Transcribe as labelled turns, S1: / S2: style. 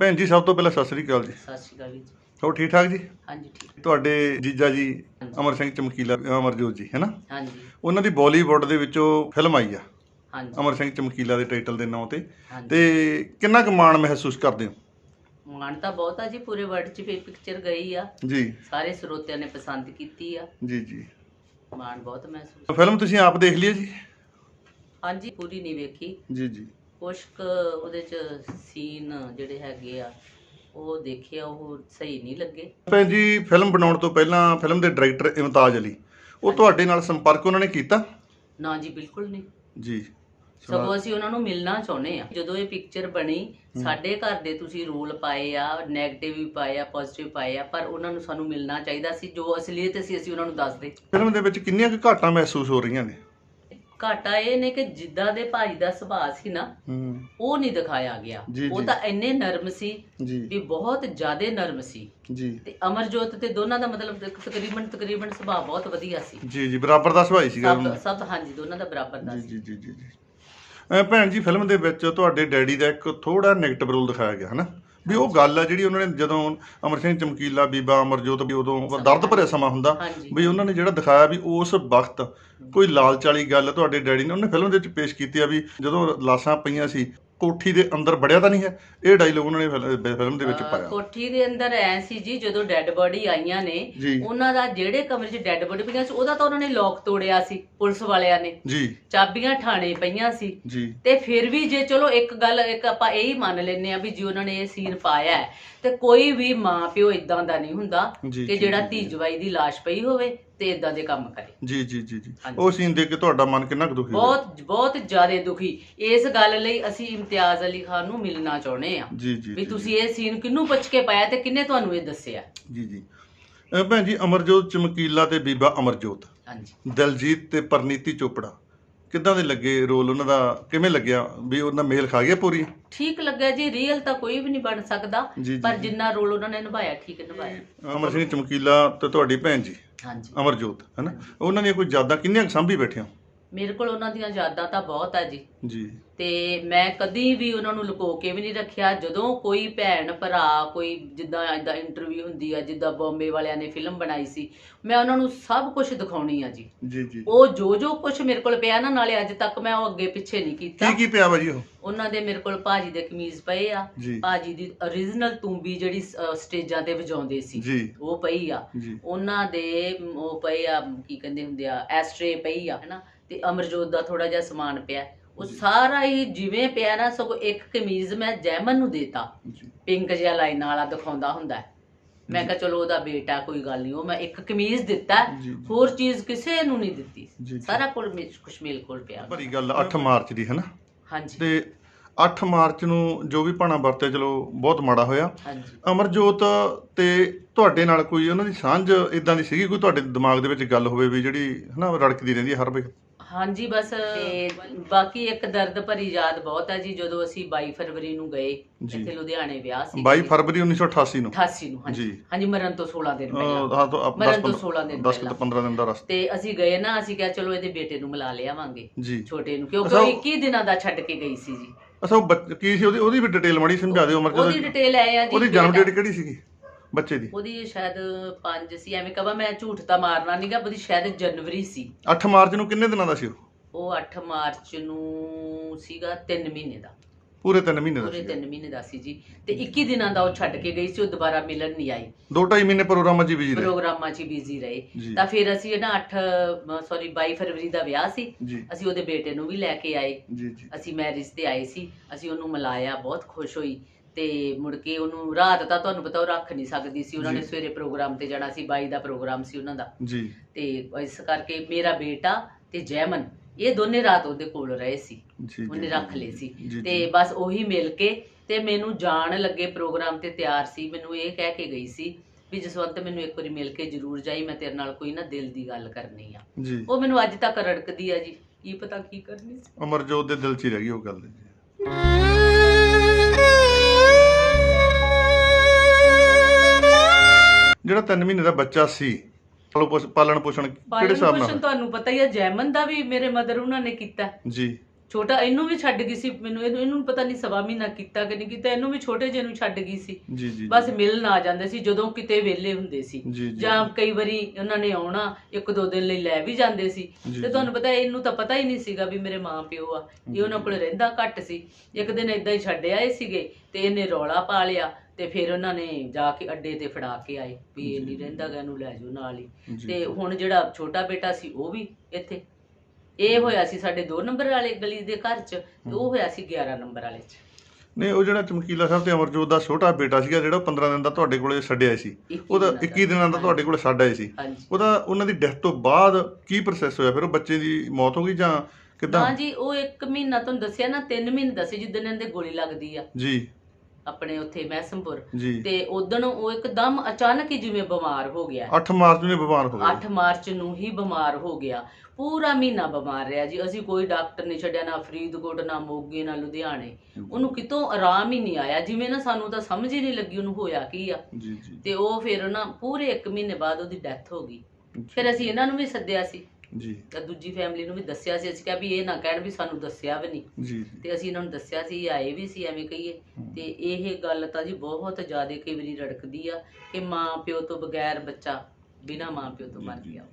S1: ਭੈਣ ਜੀ ਸਭ ਤੋਂ ਪਹਿਲਾਂ ਸਤਿ ਸ੍ਰੀ ਅਕਾਲ ਜੀ।
S2: ਸਤਿ ਸ਼੍ਰੀ ਅਕਾਲ ਵੀਰ ਜੀ।
S1: ਹੋਰ ਠੀਕ ਠਾਕ ਜੀ?
S2: ਹਾਂਜੀ ਠੀਕ
S1: ਤੁਹਾਡੇ ਜੀਜਾ ਜੀ ਅਮਰ ਸਿੰਘ ਚਮਕੀਲਾ ਅਮਰਜੋਤ ਜੀ ਹੈ ਨਾ?
S2: ਹਾਂਜੀ।
S1: ਉਹਨਾਂ ਦੀ ਬਾਲੀਵੁੱਡ ਦੇ ਵਿੱਚੋਂ ਫਿਲਮ ਆਈ ਆ।
S2: ਹਾਂਜੀ।
S1: ਅਮਰ ਸਿੰਘ ਚਮਕੀਲਾ ਦੇ ਟਾਈਟਲ ਦੇ ਨਾਂ ਤੇ।
S2: ਹਾਂਜੀ।
S1: ਤੇ ਕਿੰਨਾ ਕੁ ਮਾਣ ਮਹਿਸੂਸ ਕਰਦੇ ਹੋ?
S2: ਮਾਣ ਤਾਂ ਬਹੁਤ ਆ ਜੀ ਪੂਰੇ ਵਰਲਡ 'ਚ ਵੀ ਪਿਕਚਰ ਗਈ ਆ।
S1: ਜੀ।
S2: ਸਾਰੇ ਸਰੋਤਿਆਂ ਨੇ ਪਸੰਦ ਕੀਤੀ ਆ।
S1: ਜੀ ਜੀ।
S2: ਮਾਣ ਬਹੁਤ ਮਹਿਸੂਸ
S1: ਫਿਲਮ ਤੁਸੀਂ ਆਪ ਦੇਖ ਲਈ ਹੈ ਜੀ?
S2: ਹਾਂਜੀ ਪੂਰੀ ਨਹੀਂ ਵੇਖੀ।
S1: ਜੀ ਜੀ।
S2: ਕੁਛ ਕੁ ਉਹਦੇ 'ਚ ਸੀਨ ਜਿਹੜੇ ਹੈਗੇ ਆ ਉਹ ਦੇਖਿਆ ਉਹ ਸਹੀ ਨਹੀਂ ਲੱਗੇ।
S1: ਭੈਣ ਜੀ ਫਿਲਮ ਬਣਾਉਣ ਤੋਂ ਪਹਿਲਾਂ ਫਿਲਮ ਦੇ ਡਾਇਰੈਕਟਰ ਇਮਤਾਜ ਅਲੀ ਉਹ ਤੁਹਾਡੇ ਨਾਲ ਸੰਪਰਕ ਉਹਨਾਂ ਨੇ ਕੀਤਾ?
S2: ਨਾ ਜੀ ਬਿਲਕੁਲ ਨਹੀਂ।
S1: ਜੀ।
S2: ਸਗੋਂ ਅਸੀਂ ਉਹਨਾਂ ਨੂੰ ਮਿਲਣਾ ਚਾਹੁੰਦੇ ਆ ਜਦੋਂ ਇਹ ਪਿਕਚਰ ਬਣੀ ਸਾਡੇ ਘਰ ਦੇ ਤੁਸੀਂ ਰੋਲ ਪਾਏ ਆ 네ਗੇਟਿਵ ਵੀ ਪਾਏ ਆ ਪੋਜ਼ਿਟਿਵ ਪਾਏ ਆ ਪਰ ਉਹਨਾਂ ਨੂੰ ਸਾਨੂੰ ਮਿਲਣਾ ਚਾਹੀਦਾ ਸੀ ਜੋ ਅਸਲੀਅਤ ਸੀ ਅਸੀਂ ਉਹਨਾਂ ਨੂੰ ਦੱਸਦੇ।
S1: ਫਿਲਮ ਦੇ ਵਿੱਚ ਕਿੰਨੀਆਂ ਕੁ ਘਾਟਾਂ ਮਹਿਸੂਸ ਹੋ ਰਹੀਆਂ ਨੇ?
S2: ਘਾਟਾ ਇਹ ਨੇ ਕਿ ਜਿੱਦਾਂ ਦੇ ਭਾਈ ਦਾ ਸੁਭਾਅ ਸੀ ਨਾ ਉਹ ਨਹੀਂ ਦਿਖਾਇਆ ਗਿਆ। ਉਹ। ਤਾਂ ਇੰਨੇ ਨਰਮ ਸੀ ਵੀ ਬਹੁਤ ਜ਼ਿਆਦਾ ਨਰਮ ਸੀ। ਤੇ ਅਮਰਜੋਤ ਤੇ ਦੋਨਾਂ ਦਾ ਮਤਲਬ ਤਕ- ਤਕਰੀਬਨ ਤਕਰੀਬਨ ਸੁਭਾਅ ਬਹੁਤ ਵਧੀਆ ਸੀ।
S1: ਜੀ ਜੀ ਬਰਾਬਰ ਦਾ ਸੁਭਾਅ ਸੀਗਾ
S2: ਸਭ ਹਾਂਜੀ ਦੋਨਾਂ ਦਾ ਬਰਾਬਰ ਦਾ ਸੀ।
S1: ਜੀ ਜੀ ਜੀ ਭੈਣ ਜੀ ਫਿਲਮ ਦੇ ਵਿੱਚ ਤੁਹਾਡੇ ਡੈਡੀ ਦਾ ਇੱਕ ਥੋੜਾ 네ਗੇਟਿਵ ਰੋਲ ਦਿਖਾਇਆ ਗਿਆ ਹਨਾ? ਵੀ ਉਹ ਗੱਲ ਆ ਜਿਹੜੀ ਉਹਨਾਂ ਨੇ ਜਦੋਂ ਅਮਰ ਸਿੰਘ ਚਮਕੀਲਾ ਬੀਬਾ ਅਮਰਜੋਤ ਵੀ ਉਦੋਂ ਦਰਦ ਭਰਿਆ ਸਮਾਂ ਹੁੰਦਾ ਵੀ ਉਹਨਾਂ ਨੇ ਜਿਹੜਾ ਦਿਖਾਇਆ ਵੀ ਉਸ ਵਕਤ ਕੋਈ ਲਾਲਚ ਵਾਲੀ ਗੱਲ ਤੁਹਾਡੇ ਡੈਡੀ ਨੇ ਉਹਨੇ ਫਿਲਮ ਦੇ ਵਿੱਚ ਪੇਸ਼ ਕੀਤੀ ਆ ਵੀ ਜਦੋਂ ਲਾਸ਼ਾਂ ਪਈਆਂ ਸੀ ਕੋਠੀ ਦੇ ਅੰਦਰ ਵੜਿਆ ਤਾਂ ਨਹੀਂ ਹੈ? ਇਹ ਡਾਇਲੋਗ ਉਹਨਾਂ ਨੇ ਫਿਲ- ਫਿਲਮ ਦੇ ਵਿੱਚ
S2: ਅਹ
S1: ਪਾਇਆ।
S2: ਕੋਠੀ ਦੇ ਅੰਦਰ ਐ ਸੀ ਜੀ ਜਦੋਂ ਡੈੱਡ ਬੋਡੀ ਆਈਆਂ ਨੇ
S1: ਜੀ।
S2: ਉਹਨਾਂ ਦਾ ਜਿਹੜੇ ਕਮਰੇ 'ਚ ਡੈੱਡ ਬੋਡੀ ਪਈਆਂ ਸੀ ਉਹਦਾ ਤਾਂ ਉਹਨਾਂ ਨੇ ਲੋਕ ਤੋੜਿਆ ਸੀ ਪੁਲਿਸ ਵਾਲਿਆਂ ਨੇ।
S1: ਜੀ।
S2: ਚਾਬੀਆਂ ਠਾਣੇ ਪਈਆਂ ਸੀ।
S1: ਜੀ।
S2: ਤੇ ਫਿਰ ਵੀ ਜੇ ਚਲੋ ਇੱਕ ਗੱਲ ਇੱਕ ਆਪਾਂ ਇਹ ਹੀ ਮੰਨ ਲੈਨੇ ਆ ਵੀ ਜੀ ਉਹਨਾਂ ਨੇ ਇਹ ਸੀਨ ਪਾਇਆ ਹੈ, ਤੇ ਕੋਈ ਵੀ ਮਾਂ ਪਿਓ ਇਦਾਂ ਦਾ ਨਹੀਂ ਹੁੰਦਾ
S1: ਜੀ,
S2: ਕਿ ਜਿਹੜਾ ਧੀ। ਜਵਾਈ ਦੀ ਲਾਸ਼ ਪਈ ਹੋਵੇ। ਤੇ ਇਦਾਂ ਦੇ ਕੰਮ ਕਰੇ।
S1: ਜੀ ਜੀ ਜੀ ਜੀ।
S2: ਹਾਂਜੀ।
S1: ਉਹ ਸੀਨ ਦੇਖ ਕੇ ਤੁਹਾਡਾ ਮਨ ਕਿੰਨਾ ਕੁ ਦੁਖੀ ਹੋਇਆ?
S2: ਬਹੁਤ ਬਹੁਤ ਜ਼ਿਆਦਾ ਦੁਖੀ। ਇਸ ਗੱਲ ਲਈ ਅਸੀਂ ਇਮਤਿਆਜ਼ ਅਲੀ ਖਾਨ ਨੂੰ ਮਿਲਣਾ ਚਾਹੁੰਦੇ ਆ
S1: ਜੀ ਜੀ
S2: ਵੀ
S1: ਜੀ,
S2: ਤੁਸੀਂ ਇਹ ਸੀਨ ਕਿਹਨੂੰ ਪੁੱਛ ਕੇ ਪਾਇਆ ਤੇ ਕਿੰਨੇ ਤੁਹਾਨੂੰ ਇਹ ਦੱਸਿਆ?
S1: ਜੀ ਜੀ। ਅਹ ਭੈਣ ਜੀ ਅਮਰਜੋਤ ਚਮਕੀਲਾ ਤੇ ਬੀਬਾ ਅਮਰਜੋਤ।
S2: ਹਾਂਜੀ।
S1: ਦਲਜੀਤ ਤੇ ਪਰਨੀਤੀ ਚੋਪੜਾ। ਕਿੱਦਾਂ ਦੇ ਲੱਗੇ ਰੋਲ ਉਹਨਾਂ ਦਾ? ਕਿਵੇਂ ਲੱਗਿਆ ਵੀ ਉਹਨਾਂ ਦਾ ਮੇਲ ਖਾ ਗਿਆ ਪੂਰੀ?
S2: ਠੀਕ ਲੱਗਿਆ ਜੀ ਰੀਅਲ ਤਾਂ ਕੋਈ ਵੀ ਨਹੀਂ ਬਣ ਸਕਦਾ
S1: ਜੀ,
S2: ਪਰ
S1: ਜੀ।
S2: ਜਿੰਨਾ ਰੋਲ ਉਹਨਾਂ ਨੇ ਨਿਭਾਇਆ ਠੀਕ ਨਿਭਾਇਆ।
S1: ਅਮਰ ਸਿੰਘ ਚਮਕੀਲਾ ਤੇ ਤੁਹਾਡੀ ਭੈਣ ਜੀ
S2: ਹਾਂਜੀ।
S1: ਅਮਰਜੋਤ ਹੈਨਾ? ਉਹਨਾਂ ਦੀਆਂ ਕੋਈ ਯਾਦਾਂ ਕਿੰਨੀਆਂ ਕੁ ਸਾਂਭੀ ਬੈਠੇ ਹੋ
S2: ਮੇਰੇ ਕੋਲ ਉਹਨਾਂ ਦੀਆਂ ਯਾਦਾਂ ਤਾਂ ਬਹੁਤ ਆ ਜੀ।
S1: ਜੀ।
S2: ਤੇ ਮੈਂ ਕਦੀ ਵੀ ਉਹਨਾਂ ਨੂੰ ਲੁਕੋ ਕੇ ਵੀ ਨਹੀਂ ਰੱਖਿਆ। ਜਦੋਂ ਕੋਈ ਭੈਣ ਭਰਾ ਕੋਈ ਜਿੱਦਾਂ ਇਦਾਂ ਇੰਟਰਵਿਊ ਹੁੰਦੀ ਆ ਜਿੱਦਾਂ ਬੰਬੇ ਵਾਲਿਆਂ ਨੇ ਫਿਲਮ ਬਣਾਈ ਸੀ ਮੈਂ ਉਹਨਾਂ ਨੂੰ ਸਭ ਕੁਝ ਦਿਖਾਉਣੀ ਆ ਜੀ।
S1: ਜੀ ਜੀ।
S2: ਉਹ ਜੋ ਜੋ ਕੁਝ ਮੇਰੇ ਕੋਲ ਪਿਆ ਨਾ ਨਾਲੇ ਅੱਜ ਤੱਕ ਮੈਂ ਉਹ ਅੱਗੇ ਪਿੱਛੇ ਨਹੀਂ ਕੀਤਾ।
S1: ਕੀ ਕੀ ਪਿਆ ਵਾ ਜੀ ਉਹ?
S2: ਉਹਨਾਂ ਦੇ ਮੇਰੇ ਕੋਲ ਭਾਜੀ ਦੇ ਕਮੀਜ਼ ਪਏ ਆ।
S1: ਜੀ।
S2: ਭਾਜੀ ਦੀ origignal ਤੂੰਬੀ ਜਿਹੜੀ ਸਟੇਜਾਂ ਤੇ ਵਜਾਉਂਦੇ ਸੀ।
S1: ਜੀ।
S2: ਉਹ ਪਈ ਆ।
S1: ਜੀ।
S2: ਉਹਨਾਂ ਦੇ ਮ, ਉਹ ਪਏ ਆ ਕੀ ਕਹਿੰਦੇ ਹੁੰਦੇ ਆ ਐਸਟਰੇ ਪਈ ਆ ਹੈਨਾ? ਤੇ ਅਮਰਜੋਤ ਦਾ ਥੋੜਾ ਜਿਹਾ ਸਮਾਨ ਪਿਆ। ਉਹ ਸਾਰਾ ਹੀ ਜਿਵੇਂ ਪਿਆ ਨਾ ਸਗੋਂ ਇੱਕ ਕਮੀਜ਼ ਮੈਂ ਜੈਮਨ ਨੂੰ ਦੇਤਾ। ਪਿੰਕ ਜਿਹਾ ਲਾਈਨਾਂ ਵਾਲਾ ਦਿਖਾਉਂਦਾ ਹੁੰਦਾ ਹੈ। ਮੈਂ ਕਿਹਾ ਚਲੋ ਉਹਦਾ ਬੇਟਾ ਕੋਈ ਗੱਲ ਨਹੀਂ ਉਹ ਮੈਂ ਇੱਕ ਕਮੀਜ਼ ਦਿੱਤਾ।
S1: ਜੀ।
S2: ਹੋਰ ਚੀਜ਼ ਕਿਸੇ ਨੂੰ ਨਹੀਂ ਦਿੱਤੀ।
S1: ਜੀ।
S2: ਸਾਰਾ ਕੋਲ ਕੁਛ ਮੇਲ ਕੋਲ ਪਿਆ।
S1: ਭਰੀ ਗੱਲ 8 ਮਾਰਚ ਦੀ ਹੈਨਾ?
S2: ਹਾਂਜੀ।
S1: ਤੇ 8 ਮਾਰਚ ਨੂੰ ਜੋ ਵੀ ਭਾਣਾ ਵਰਤੇ ਚਲੋ ਬਹੁਤ ਮਾੜਾ ਹੋਇਆ।
S2: ਹਾਂਜੀ।
S1: ਅਮਰਜੋਤ ਤੇ ਤੁਹਾਡੇ ਨਾਲ ਕੋਈ ਉਹਨਾਂ ਦੀ ਸਾਂਝ ਇਦਾਂ ਦੀ ਸੀਗੀ? ਕੋਈ ਤੁਹਾਡੇ ਦਿਮਾਗ ਦੇ ਵਿੱਚ ਗੱਲ ਹੋਵੇ ਵੀ ਜਿਹੜੀ ਹਨਾ ਰੜਕਦੀ ਰਹਿੰਦੀ ਹੈ ਹਰ ਵੇਲੇ
S2: ਹਾਂਜੀ ਬਸ ਤੇ ਬਾਕੀ ਇੱਕ ਦਰਦ ਭਰੀ ਯਾਦ ਬਹੁਤ ਹੈ ਜੀ ਜਦੋਂ ਅਸੀਂ 22 ਫਰਵਰੀ ਨੂੰ ਗਏ
S1: ਜੀ।
S2: ਇੱਥੇ ਲੁਧਿਆਣੇ ਵਿਆਹ ਸੀ
S1: 22 ਫਰਵਰੀ 1988 ਨੂੰ।
S2: 88 ਨੂੰ ਹਾਂਜੀ।
S1: ਜੀ।
S2: ਹਾਂਜੀ ਮਰਨ ਤੋਂ 16 ਦਿਨ ਪਹਿਲਾਂ।
S1: ਹਾਂ ਤੋਂ ਆਪ-
S2: ਮਰਨ ਤੋਂ 16 ਦਿਨ
S1: 10
S2: ਪਹਿਲਾਂ।
S1: ਤੋਂ 15 ਦਿਨ ਦਾ ਰਸਤਾ।
S2: ਤੇ ਅਸੀਂ ਗਏ ਨਾ ਅਸੀਂ ਕਿਹਾ ਚਲੋ ਇਹਦੇ ਬੇਟੇ ਨੂੰ ਮਿਲਾ ਲਿਆਵਾਂਗੇ
S1: ਜੀ।
S2: ਛੋਟੇ ਨੂੰ। ਕਿਉਂਕਿ
S1: ਅੱਛਾ,
S2: ਉਹ
S1: ਉਹ-
S2: 21 ਦਿਨਾਂ ਦਾ ਛੱਡ ਕੇ ਗਈ ਸੀ ਜੀ।
S1: ਅੱਛਾ ਉਹ ਬੱਚ- ਕੀ ਸੀ ਉਹਦੀ ਉਹਦੀ ਵੀ ਡਿਟੇਲ ਮੜੀ ਸਮਝਾ ਦਿਓ ਅਮਰਜੋਤ
S2: ਉਹਦੀ ਡਿਟੇਲ ਆਏ ਆ ਜੀ
S1: ਉਹਦੀ ਜਨਮ ਡੇਟ ਕਿਹੜੀ ਸੀਗੀ? ਬੱਚੇ ਦੀ?
S2: ਉਹਦੀ ਸ਼ਾਇਦ 5 ਸੀ ਐਵੇਂ ਕਹਾਂ ਮੈਂ ਝੂਠ ਤਾਂ ਮਾਰਨਾ ਨਹੀਂਗਾ ਉਹਦੀ ਸ਼ਾਇਦ ਜਨਵਰੀ ਸੀ।
S1: 8 ਮਾਰਚ ਨੂੰ ਕਿੰਨੇ ਦਿਨਾਂ ਦਾ ਸੀ ਉਹ?
S2: ਉਹ 8 ਮਾਰਚ ਨੂੰ ਸੀਗਾ 3 ਮਹੀਨੇ ਦਾ।
S1: ਪੂਰੇ 3 ਮਹੀਨੇ ਦਾ
S2: ਪੂਰੇ
S1: ਸੀ
S2: 3 ਮਹੀਨੇ ਦਾ ਸੀ ਜੀ। ਤੇ 21 ਦਿਨਾਂ ਦਾ ਉਹ ਛੱਡ ਕੇ ਗਈ ਸੀ ਉਹ ਦੁਬਾਰਾ ਮਿਲਣ ਨਹੀਂ ਆਈ।
S1: ਦੋ ਢਾਈ ਮਹੀਨੇ ਪ੍ਰੋਗਰਾਮਾਂ 'ਚ ਬਿਜ਼ੀ ਰਹੇ।
S2: ਪ੍ਰੋਗਰਾਮਾਂ 'ਚ ਬਿਜ਼ੀ ਰਹੇ। ਤਾਂ ਫਿਰ ਅਸੀਂ ਨਾ 8 ਸੌਰੀ 22 ਫਰਵਰੀ ਦਾ ਵਿਆਹ ਸੀ।
S1: ਜੀ।
S2: ਅਸੀਂ ਉਹਦੇ ਬੇਟੇ ਨੂੰ ਵੀ ਲੈ ਕੇ ਆਏ।
S1: ਜੀ ਜੀ।
S2: ਅਸੀਂ ਮੈਰਿਜ ਤੇ ਆਏ ਸੀ। ਅਸੀਂ ਉਹਨੂੰ ਮਿਲਾਇਆ ਬਹੁਤ ਖੁਸ਼ ਹੋਈ। ਤੇ ਮੁੜ ਕੇ ਉਹਨੂੰ ਰਾਤ ਤਾਂ ਤੁਹਾਨੂੰ ਪਤਾ ਉਹ ਰੱਖ ਨਹੀਂ ਸਕਦੀ ਸੀ ਉਹਨਾਂ ਨੇ
S1: ਜੀ।
S2: ਸਵੇਰੇ ਪ੍ਰੋਗਰਾਮ ਤੇ ਜਾਣਾ ਸੀ 22 ਦਾ ਪ੍ਰੋਗਰਾਮ ਸੀ ਉਹਨਾਂ ਦਾ।
S1: ਜੀ।
S2: ਤੇ ਇਸ ਕਰਕੇ ਮੇਰਾ ਬੇਟਾ ਤੇ ਜੈਮਨ ਇਹ ਦੋਨੇ ਰਾਤ ਉਹਦੇ ਕੋਲ ਰਹੇ ਸੀ।
S1: ਜੀ
S2: ਉਹਨੇ ਰੱਖ ਲਏ ਸੀ। ਤੇ। ਬਸ ਉਹੀ ਮਿਲ ਕੇ ਤੇ ਮੈਨੂੰ ਜਾਣ ਲੱਗੇ ਪ੍ਰੋਗਰਾਮ ਤੇ ਤਿਆਰ ਸੀ। ਮੈਨੂੰ ਇਹ ਕਹਿ ਕੇ ਗਈ ਸੀ ਵੀ ਜਸਵੰਤ ਮੈਨੂੰ ਇੱਕ ਵਾਰੀ ਮਿਲ ਕੇ ਜ਼ਰੂਰ ਜਾਈ ਮੈਂ ਤੇਰੇ ਨਾਲ ਕੋਈ ਨਾ ਦਿਲ ਦੀ ਗੱਲ ਕਰਨੀ ਆ।
S1: ਜੀ।
S2: ਉਹ ਮੈਨੂੰ ਅੱਜ ਤੱਕ ਰੜਕਦੀ ਆ ਜੀ। ਕੀ ਪਤਾ ਕੀ ਕਰਨੀ ਸੀ।
S1: ਅਮਰਜੋਤ ਦੇ ਦਿਲ 'ਚ ਹੀ ਰਹਿ ਗਈ ਉਹ ਗੱਲ। ਜੀ ਜਿਹੜਾ 3 ਮਹੀਨੇ ਦਾ ਬੱਚਾ ਸੀ ਪਾਲਣ ਪੋਸ਼- ਪਾਲਣ ਪੋਸ਼ਣ ਕਿਹੜੇ
S2: ਪਾਲਣ
S1: ਹਿਸਾਬ
S2: ਪੋਸ਼ਣ
S1: ਨਾਲ
S2: ਤੁਹਾਨੂੰ ਪਤਾ ਹੀ ਆ ਜੈਮਨ ਦਾ ਵੀ ਮੇਰੇ ਮਦਰ ਉਹਨਾਂ ਨੇ ਕੀਤਾ।
S1: ਜੀ।
S2: ਛੋਟਾ ਇਹਨੂੰ ਵੀ ਛੱਡ ਗਈ ਸੀ ਮੈਨੂੰ ਇਹਨੂੰ ਇਹਨੂੰ ਪਤਾ ਨਹੀਂ ਸਵਾ ਮਹੀਨਾ ਕੀਤਾ ਕਿ ਨਹੀਂ ਕੀਤਾ ਇਹਨੂੰ ਵੀ ਛੋਟੇ ਜਿਹੇ ਨੂੰ ਛੱਡ ਗਈ ਸੀ।
S1: ਜੀ ਜੀ
S2: ਬਸ ਮਿਲਣ ਆ ਜਾਂਦੇ ਸੀ ਜਦੋਂ ਕਿਤੇ ਵਿਹਲੇ ਹੁੰਦੇ ਸੀ।
S1: ਜੀ ਜੀ
S2: ਜਾਂ ਕਈ ਵਾਰੀ ਉਹਨਾਂ ਨੇ ਆਉਣਾ ਇੱਕ ਦੋ ਦਿਨ ਲਈ ਲੈ ਵੀ ਜਾਂਦੇ ਸੀ।
S1: ਜੀ,
S2: ਤੇ ਤੁਹਾਨੂੰ ਪਤਾ ਇਹਨੂੰ ਤਾਂ ਪਤਾ ਹੀ ਨਹੀਂ ਸੀਗਾ ਵੀ ਮੇਰੇ ਮਾਂ ਪਿਓ ਆ। ਇਹ ਉਹਨਾਂ ਕੋਲ ਰਹਿੰਦਾ ਘੱਟ ਸੀ। ਇੱਕ ਦਿਨ ਇਦਾਂ ਹੀ ਛੱਡ ਆਏ ਸੀਗੇ ਤੇ ਇਹਨੇ ਰੌਲਾ ਪਾ ਲਿਆ। ਤੇ ਫਿਰ ਉਹਨਾਂ ਨੇ ਜਾ ਕੇ ਅੱਡੇ ਤੇ ਫੜਾ ਕੇ ਆਏ ਵੀ ਇਹ ਨਹੀਂ ਰਹਿੰਦਾ ਗਾ ਇਹਨੂੰ ਲੈ ਜਾਓ ਨਾਲ ਹੀ। ਤੇ ਹੁਣ ਜਿਹੜਾ ਛੋਟਾ ਬੇਟਾ ਸੀ ਉਹ ਵੀ ਇੱਥੇ। ਇਹ ਹੋਇਆ ਸੀ ਸਾਡੇ 2 ਨੰਬਰ ਵਾਲੇ ਗਲੀ ਦੇ ਘਰ 'ਚ ਤੇ ਉਹ ਹੋਇਆ ਸੀ 11 ਨੰਬਰ ਵਾਲੇ 'ਚ।
S1: ਨਹੀਂ ਉਹ ਜਿਹੜਾ ਚਮਕੀਲਾ ਸਾਹਿਬ ਤੇ ਅਮਰਜੋਤ ਦਾ ਛੋਟਾ ਬੇਟਾ ਸੀਗਾ ਜਿਹੜਾ ਉਹ 15 ਦਿਨ ਦਾ ਤੁਹਾਡੇ ਕੋਲੇ ਛੱਡਿਆ ਸੀ। ਉਹਦਾ
S2: ਦਿਨਾਂ ਦਾ।
S1: 21 ਦਿਨਾਂ ਦਾ ਤੁਹਾਡੇ ਕੋਲੇ ਛੱਡ ਆਏ ਸੀ। ਉਹਦਾ ਉਹਨਾਂ ਦੀ ਡੈਥ ਤੋਂ ਬਾਅਦ ਕੀ ਪ੍ਰੋਸੈਸ ਹੋਇਆ? ਫਿਰ ਉਹ ਬੱਚੇ ਦੀ ਮੌਤ ਹੋ ਗਈ ਜਾਂ ਕਿਦਾਂ?
S2: ਹਾਂ ਜੀ ਉਹ ਇੱਕ ਮਹੀਨਾ ਤੁਹਾਨੂੰ ਦੱਸਿਆ ਨਾ 3 ਮਹੀਨੇ ਦਾ ਸੀ ਜਿੱਦਣ ਇਹਦੇ ਗੋਲੀ ਲੱਗਦੀ ਆ।
S1: ਜੀ।
S2: ਆਪਣੇ ਉੱਥੇ ਮਹਿਸਮਪੁਰ
S1: ਜੀ।
S2: ਤੇ ਉਦੋਂ ਉਹ ਇੱਕਦਮ ਅਚਾਨਕ ਹੀ ਜਿਵੇਂ ਬਿਮਾਰ ਹੋ ਗਿਆ।
S1: 8 ਮਾਰਚ ਨੂੰ ਬਿਮਾਰ ਹੋ
S2: 8 ਮਾਰਚ ਨੂੰ ਹੀ ਬਿਮਾਰ ਹੋ ਗਿਆ। ਪੂਰਾ ਮਹੀਨਾ ਬਿਮਾਰ ਰਿਹਾ ਜੀ। ਅਸੀਂ ਕੋਈ ਡਾਕਟਰ ਨਹੀਂ ਛੱਡਿਆ ਨਾ ਫਰੀਦਕੋਟ ਨਾ ਮੋਗੇ ਨਾ ਲੁਧਿਆਣੇ। ਉਹਨੂੰ ਕਿਤੋਂ ਆਰਾਮ ਹੀ ਨਹੀਂ ਆਇਆ। ਜਿਵੇਂ ਨਾ ਸਾਨੂੰ ਤਾਂ ਸਮਝ ਹੀ ਨਹੀਂ ਲੱਗੀ ਉਹਨੂੰ ਹੋਇਆ ਕੀ ਆ।
S1: ਜੀ ਜੀ।
S2: ਤੇ ਉਹ ਫਿਰ ਨਾ ਪੂਰੇ 1 ਮਹੀਨੇ ਬਾਅਦ ਉਹਦੀ ਡੈਥ ਹੋ ਗਈ। ਫਿਰ ਅਸੀਂ ਇਹਨਾਂ ਨੂੰ ਵੀ ਸੱਦਿਆ ਸੀ।
S1: ਜੀ।
S2: ਤਾਂ ਦੂਜੀ ਫੈਮਿਲੀ ਨੂੰ ਵੀ ਦੱਸਿਆ ਸੀ ਅਸੀਂ ਕਿਹਾ ਵੀ ਇਹ ਨਾ ਕਹਿਣ ਵੀ ਸਾਨੂੰ ਦੱਸਿਆ ਵੀ ਨਹੀਂ।
S1: ਜੀ।
S2: ਤੇ ਅਸੀਂ ਇਹਨਾਂ ਨੂੰ ਦੱਸਿਆ ਸੀ ਆਏ ਵੀ ਸੀ ਐਵੇਂ ਕਹੀਏ। ਤੇ ਇਹ ਗੱਲ ਤਾਂ ਜੀ ਬਹੁਤ ਜ਼ਿਆਦਾ ਕਈ ਵਾਰੀ ਰੜਕਦੀ ਆ ਕਿ ਮਾਂ ਪਿਓ ਤੋਂ ਬਗੈਰ ਬੱਚਾ ਬਿਨਾ ਮਾਂ ਪਿਓ ਤੋਂ ਮਰ ਗਿਆ।